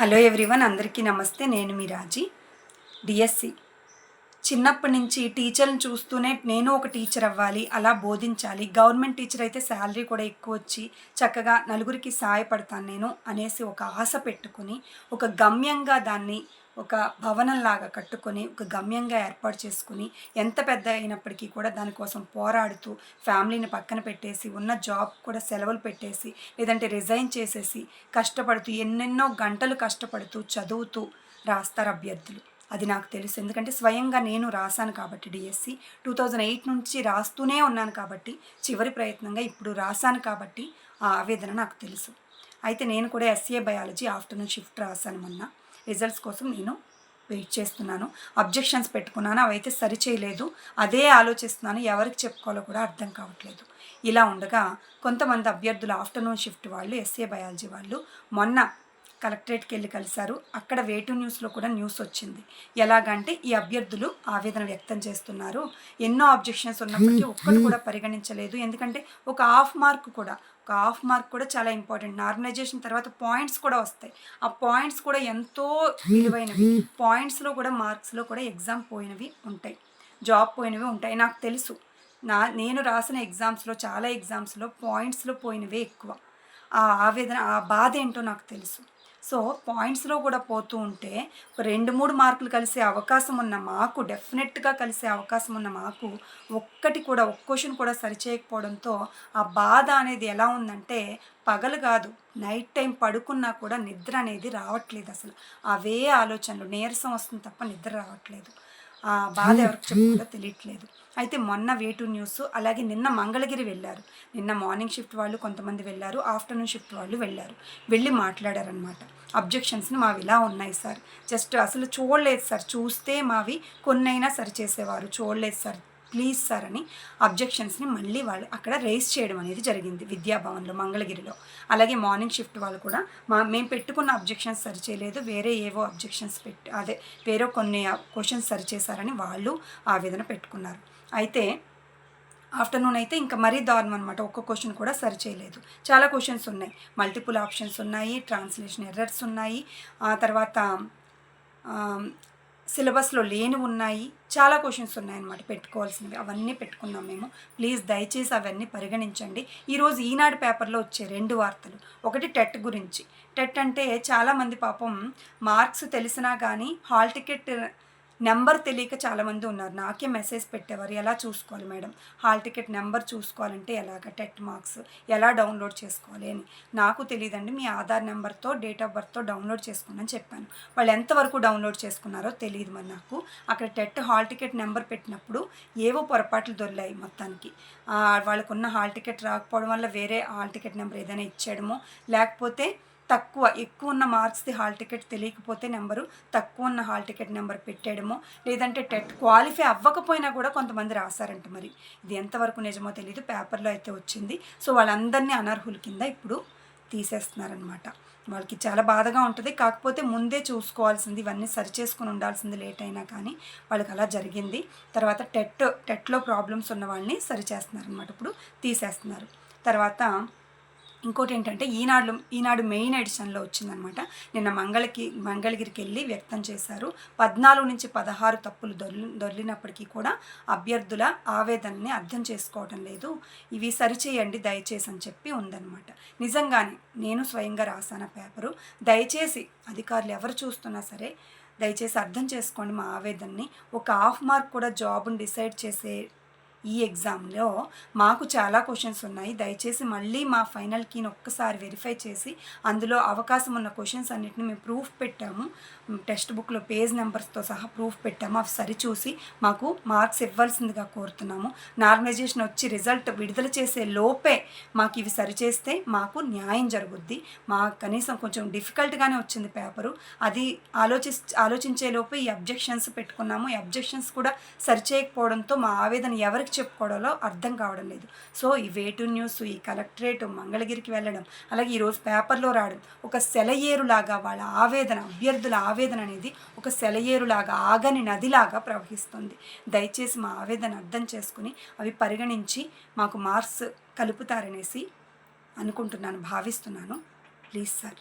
Hello everyone అందరికీ నమస్తే. నేను మీ రాజీ. డిఎస్సి. చిన్నప్పటి నుంచి టీచర్ని చూస్తూనే నేను ఒక టీచర్ అవ్వాలి అలా బోధించాలి. గవర్నమెంట్ టీచర్ అయితే శాలరీ కూడా ఎక్కువ వచ్చి చక్కగా నలుగురికి సహాయపడతాను నేను అనేసి ఒక ఆశ పెట్టుకుని ఒక గమ్యంగా దాన్ని ఒక భవనంలాగా కట్టుకొని ఒక గమ్యంగా ఏర్పాటు చేసుకుని ఎంత పెద్ద అయినప్పటికీ కూడా దానికోసం పోరాడుతూ ఫ్యామిలీని పక్కన పెట్టేసి ఉన్న జాబ్ కూడా సెలవులు పెట్టేసి లేదంటే రిజైన్ చేసేసి కష్టపడుతూ ఎన్నెన్నో గంటలు కష్టపడుతూ చదువుతూ రాస్తారు అభ్యర్థులు. అది నాకు తెలుసు. ఎందుకంటే స్వయంగా నేను రాశాను కాబట్టి డిఎస్సి. టూ థౌజండ్ ఎయిట్ నుంచి రాస్తూనే ఉన్నాను కాబట్టి చివరి ప్రయత్నంగా ఇప్పుడు రాశాను కాబట్టి ఆ ఆవేదన నాకు తెలుసు. అయితే నేను కూడా ఎస్ఏ బయాలజీ ఆఫ్టర్నూన్ షిఫ్ట్ రాశాను మొన్న. రిజల్ట్స్ కోసం నేను వెయిట్ చేస్తున్నాను. అబ్జెక్షన్స్ పెట్టుకున్నాను. అవైతే సరి చేయలేదు అదే ఆలోచిస్తున్నాను. ఎవరికి చెప్పుకోవాలో కూడా అర్థం కావట్లేదు. ఇలా ఉండగా కొంతమంది అభ్యర్థులు ఆఫ్టర్నూన్ షిఫ్ట్ వాళ్ళు ఎస్ఏ బయాలజీ వాళ్ళు మొన్న కలెక్టరేట్కి వెళ్ళి కలిశారు. అక్కడ వేటు న్యూస్లో కూడా న్యూస్ వచ్చింది. ఎలాగంటే ఈ అభ్యర్థులు ఆవేదన వ్యక్తం చేస్తున్నారు. ఎన్నో అబ్జెక్షన్స్ ఉన్నప్పటికీ ఒక్కరు కూడా పరిగణించలేదు. ఎందుకంటే ఒక హాఫ్ మార్క్ కూడా ఒక హాఫ్ మార్క్ కూడా చాలా ఇంపార్టెంట్. నార్మలైజేషన్ తర్వాత పాయింట్స్ కూడా వస్తాయి. ఆ పాయింట్స్ కూడా ఎంతో విలువైనవి. పాయింట్స్లో కూడా మార్క్స్లో కూడా ఎగ్జామ్ పోయినవి ఉంటాయి. జాబ్ పోయినవి ఉంటాయి. నాకు తెలుసు. నా నేను రాసిన ఎగ్జామ్స్లో చాలా ఎగ్జామ్స్లో పాయింట్స్లో పోయినవే ఎక్కువ. ఆ ఆవేదన ఆ బాధ ఏంటో నాకు తెలుసు. సో పాయింట్స్లో కూడా పోతూ ఉంటే రెండు మూడు మార్కులు కలిసే అవకాశం ఉన్న మాకు డెఫినెట్గా కలిసే అవకాశం ఉన్న మాకు ఒక్కటి కూడా ఒక్క క్వశ్చన్ కూడా సరిచేయకపోవడంతో ఆ బాధ అనేది ఎలా ఉందంటే పగలు కాదు నైట్ టైం పడుకున్నా కూడా నిద్ర అనేది రావట్లేదు అసలు. అవే ఆలోచనలు నీరసం వస్తుంది తప్ప నిద్ర రావట్లేదు. బాధ ఎవరికి చెప్పుకుందో తెలియట్లేదు. అయితే మొన్న వేటు న్యూస్ అలాగే నిన్న మంగళగిరి వెళ్ళారు. నిన్న మార్నింగ్ షిఫ్ట్ వాళ్ళు కొంతమంది వెళ్ళారు ఆఫ్టర్నూన్ షిఫ్ట్ వాళ్ళు వెళ్ళారు. వెళ్ళి మాట్లాడారనమాట అబ్జెక్షన్స్ని మావి ఇలా ఉన్నాయి సార్. జస్ట్ అసలు చూడలేదు సార్. చూస్తే మావి కొన్నైనా సరి చేసేవారు. చూడలేదు సార్. ప్లీజ్ సార్ అని అబ్జెక్షన్స్ని మళ్ళీ వాళ్ళు అక్కడ రేస్ చేయడం అనేది జరిగింది విద్యాభవన్లో మంగళగిరిలో. అలాగే మార్నింగ్ షిఫ్ట్ వాళ్ళు కూడా మా మేము పెట్టుకున్న అబ్జెక్షన్స్ సరి చేయలేదు వేరే ఏవో అబ్జెక్షన్స్ పెట్టి అదే వేరే కొన్ని క్వశ్చన్స్ సరి చేశారని వాళ్ళు ఆవేదన పెట్టుకున్నారు. అయితే ఆఫ్టర్నూన్ అయితే ఇంకా మరీ దారుణం అనమాట ఒక్క క్వశ్చన్ కూడా సరి చేయలేదు. చాలా క్వశ్చన్స్ ఉన్నాయి మల్టిపుల్ ఆప్షన్స్ ఉన్నాయి ట్రాన్స్లేషన్ ఎర్రర్స్ ఉన్నాయి ఆ తర్వాత సిలబస్లో లేని ఉన్నాయి. చాలా క్వశ్చన్స్ ఉన్నాయన్నమాట పెట్టుకోవాల్సినవి. అవన్నీ పెట్టుకున్నాం మేము. ప్లీజ్ దయచేసి అవన్నీ పరిగణించండి. ఈరోజు ఈనాడు పేపర్లో వచ్చే రెండు వార్తలు. ఒకటి టెట్ గురించి. టెట్ అంటే చాలామంది పాపం మార్క్స్ తెలిసినా కానీ హాల్ టికెట్ నెంబర్ తెలియక చాలామంది ఉన్నారు. నాకే మెసేజ్ పెట్టేవారు ఎలా చూసుకోవాలి మేడం? హాల్ టికెట్ నెంబర్ చూసుకోవాలంటే ఎలాగ? టెట్ మార్క్స్ ఎలా డౌన్లోడ్ చేసుకోవాలి? అని. నాకు తెలియదండి మీ ఆధార్ నెంబర్తో డేట్ ఆఫ్ బర్త్తో డౌన్లోడ్ చేసుకోమని చెప్పాను. వాళ్ళు ఎంతవరకు డౌన్లోడ్ చేసుకున్నారో తెలియదు మరి నాకు. అక్కడ టెట్ హాల్ టికెట్ నెంబర్ పెట్టినప్పుడు ఏవో పొరపాట్లు దొరికాయి మొత్తానికి. వాళ్ళకున్న హాల్ టికెట్ రాకపోవడం వల్ల వేరే హాల్ టికెట్ నెంబర్ ఏదైనా ఇచ్చేయడమో లేకపోతే తక్కువ ఎక్కువ ఉన్న మార్క్స్ది హాల్ టికెట్ తెలియకపోతే నెంబరు తక్కువ ఉన్న హాల్ టికెట్ నెంబర్ పెట్టేయడమో లేదంటే టెట్ క్వాలిఫై అవ్వకపోయినా కూడా కొంతమంది రాశారంట మరి. ఇది ఎంతవరకు నిజమో తెలియదు పేపర్లో అయితే వచ్చింది. సో వాళ్ళందరినీ అనర్హుల కింద ఇప్పుడు తీసేస్తున్నారనమాట వాళ్ళకి చాలా బాధగా ఉంటుంది. కాకపోతే ముందే చూసుకోవాల్సింది ఇవన్నీ సరి చేసుకుని ఉండాల్సింది లేట్ అయినా కానీ వాళ్ళకి అలా జరిగింది. తర్వాత టెట్ టెట్లో ప్రాబ్లమ్స్ ఉన్న వాళ్ళని సరిచేస్తున్నారనమాట ఇప్పుడు తీసేస్తున్నారు. తర్వాత ఇంకోటి ఏంటంటే ఈనాడు ఈనాడు మెయిన్ ఎడిషన్లో వచ్చిందనమాట. నిన్న మంగళకి మంగళగిరికి వెళ్ళి వ్యక్తం చేశారు. పద్నాలుగు నుంచి పదహారు తప్పులు దొర్లి దొర్లినప్పటికీ కూడా అభ్యర్థుల ఆవేదనని అర్థం చేసుకోవటం లేదు. ఇవి సరిచేయండి దయచేసి అని చెప్పి ఉందన్నమాట నిజంగానే నేను స్వయంగా రాసాన పేపరు. దయచేసి అధికారులు ఎవరు చూస్తున్నా సరే దయచేసి అర్థం చేసుకోండి మా ఆవేదనని. ఒక హాఫ్ మార్క్ కూడా జాబ్ని డిసైడ్ చేసే ఈ ఎగ్జామ్లో మాకు చాలా క్వశ్చన్స్ ఉన్నాయి. దయచేసి మళ్ళీ మా ఫైనల్ కీని ఒక్కసారి వెరిఫై చేసి అందులో అవకాశం ఉన్న క్వశ్చన్స్ అన్నిటిని మేము ప్రూఫ్ పెట్టాము. టెక్స్ట్ బుక్లో పేజ్ నెంబర్స్తో సహా ప్రూఫ్ పెట్టాము. అవి సరిచూసి మాకు మార్క్స్ ఇవ్వాల్సిందిగా కోరుతున్నాము. నార్మలైజేషన్ వచ్చి రిజల్ట్ విడుదల చేసే లోపే మాకు ఇవి సరిచేస్తే మాకు న్యాయం జరుగుద్ది. మా కనీసం కొంచెం డిఫికల్ట్గానే వచ్చింది పేపరు. అది ఆలోచి ఆలోచించే లోపే ఈ అబ్జెక్షన్స్ పెట్టుకున్నాము. ఈ అబ్జెక్షన్స్ కూడా సరిచేయకపోవడంతో మా ఆవేదన ఎవరికి ఎవరికి చెప్పుకోవడంలో అర్థం కావడం లేదు. సో ఈ వేటు న్యూస్ ఈ కలెక్టరేట్ మంగళగిరికి వెళ్ళడం అలాగే ఈరోజు పేపర్లో రావడం ఒక సెలయేరులాగా వాళ్ళ ఆవేదన అభ్యర్థుల ఆవేదన అనేది ఒక సెలయేరులాగా ఆగని నదిలాగా ప్రవహిస్తుంది. దయచేసి మా ఆవేదన అర్థం చేసుకుని అవి పరిగణించి మాకు మార్క్స్ కలుపుతారనేసి అనుకుంటున్నాను భావిస్తున్నాను. Please sir.